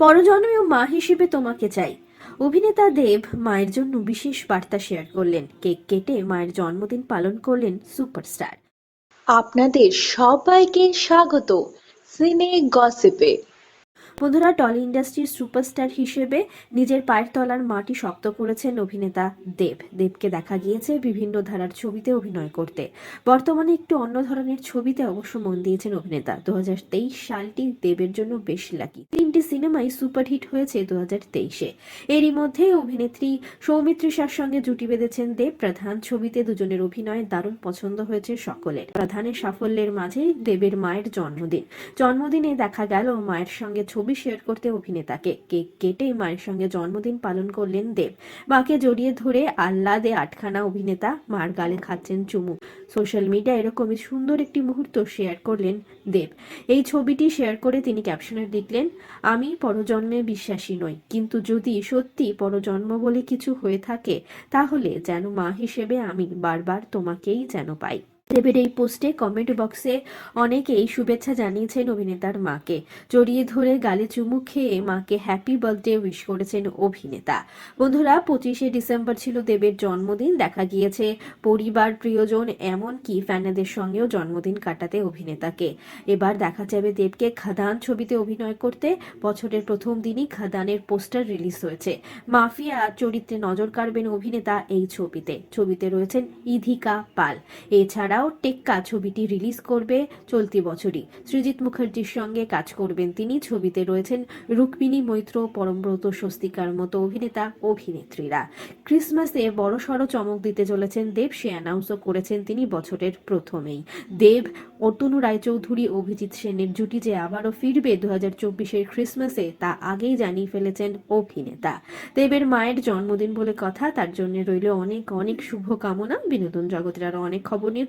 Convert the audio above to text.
পরজন্মেও মা হিসেবে তোমাকে চাই। অভিনেতা দেব মায়ের জন্য বিশেষ বার্তা শেয়ার করলেন। কেক কেটে মায়ের জন্মদিন পালন করলেন সুপারস্টার। আপনাদের সবাইকে স্বাগত। সিনে গসিপে। বন্ধুরা, টলি ইন্ডাস্ট্রির সুপারস্টার হিসেবে নিজের পায়ের তলার মাটি শক্ত করেছেন অভিনেতা দেব। দেবকে দেখা গিয়েছে বিভিন্ন ধারার ছবিতে অভিনয় করতে। বর্তমানে একটু অন্য ধরনের ছবিতে অবশ্য মন দিয়েছেন অভিনেতা। দু সালটি দেবের জন্য বেশ লাকি তিনটি সিনেমাই সুপারহিট হয়েছে দু হাজার তেইশে। এরই মধ্যে অভিনেত্রী সৌমিত্রিষার সঙ্গে জুটি বেঁধেছেন দেব। প্রধান ছবিতে দুজনের অভিনয় দারুণ পছন্দ হয়েছে সকলের। প্রধানের সাফল্যের মাঝে দেবের মায়ের জন্মদিন। জন্মদিনে দেখা গেল মায়ের সঙ্গে ছবি শেয়ার করতে অভিনেতাকে। কেক কেটে মায়ের সঙ্গে জন্মদিন পালন করলেন দেব। মাকে জড়িয়ে ধরে আহ্লাদে আটখানা অভিনেতা মার গালে খাচ্ছেন চুমু। সোশ্যাল মিডিয়া এরকমই সুন্দর একটি মুহূর্ত শেয়ার করলেন দেব। এই ছবিটি শেয়ার করে তিনি ক্যাপশনে লিখলেন, আমি পরজন্মে বিশ্বাসী নই। কিন্তু যদি সত্যি পরজন্ম বলে কিছু হয়ে থাকে, তাহলে যেন মা হিসেবে আমি বারবার তোমাকেই যেন পাই। দেবের এই পোস্টে কমেন্ট বক্সে অনেকেই শুভেচ্ছা জানিয়েছেন অভিনেতার মাকে। জড়িয়ে ধরে গালে চুমু খেয়ে মাকে হ্যাপি বার্থডে উইশ করেছেন অভিনেতা। বন্ধুরা, পঁচিশে ডিসেম্বর ছিল দেবের জন্মদিন। দেখা গিয়েছে পরিবার, প্রিয়জন, এমনকি ফ্যানেদের সঙ্গেও জন্মদিন কাটাতে অভিনেতাকে। এবার দেখা যাবে দেবকে খাদান ছবিতে অভিনয় করতে। বছরের প্রথম দিনই খাদানের পোস্টার রিলিজ হয়েছে। মাফিয়া চরিত্রে নজর কাড়বেন অভিনেতা এই ছবিতে। ছবিতে রয়েছেন ইধিকা পাল। এছাড়াও টেক্কা ছবিটি রিলিজ করবে চলতি বছরই। সৃজিত মুখার্জির সঙ্গে কাজ করবেন তিনি। ছবিতে রয়েছেন রুক্মিণী মৈত্র, পরমব্রত স্বস্তিকার মতো অভিনেতা, অভিনেত্রীরা। ক্রিসমাসে বড়সড় চমক দিতে চলেছেন দেব। সে অ্যানাউন্সও করেছেন তিনি বছরের প্রথমেই। দেব অতনু রায়চৌধুরী, অভিজিৎ সেনের জুটি যে আবারও ফিরবে দু হাজার চব্বিশের ক্রিসমাসে, তা আগেই জানিয়ে ফেলেছেন অভিনেতা। দেবের মায়ের জন্মদিন বলে কথা, তার জন্য রইল অনেক অনেক শুভকামনা। বিনোদন জগতের আরও অনেক খবর নিয়ে